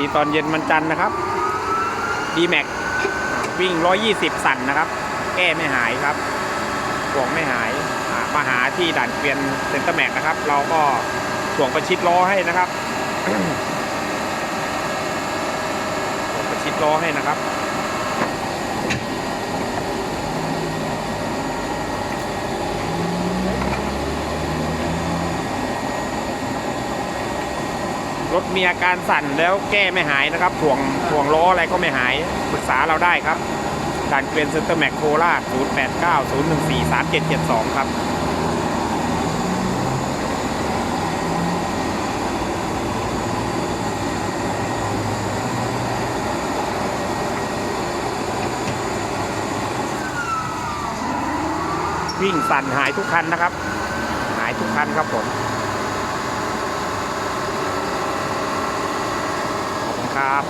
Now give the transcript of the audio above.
ดีตอนเย็นมันจันนะครับดีแม็กวิ่ง 120 สั่นนะครับ แก้ไม่หายครับห่วงไม่หายมาหาที่ด่านเกวียนเซนเตอร์แม็กนะครับ เราก็ห่วงประชิดล้อให้นะครับห่วงประชิดล้อให้นะครับ รถมีอาการสั่นแล้วแก้ไม่หายนะครับถ่วงถ่วงล้ออะไรก็ไม่หายปรึกษาเราได้ครับการเกวียนเซนเตอร์แม็กโคราช089 014 3772 ครับวิ่งสั่นหายทุกคันนะครับ หายทุกคันครับผม ขอบคุณ ครับ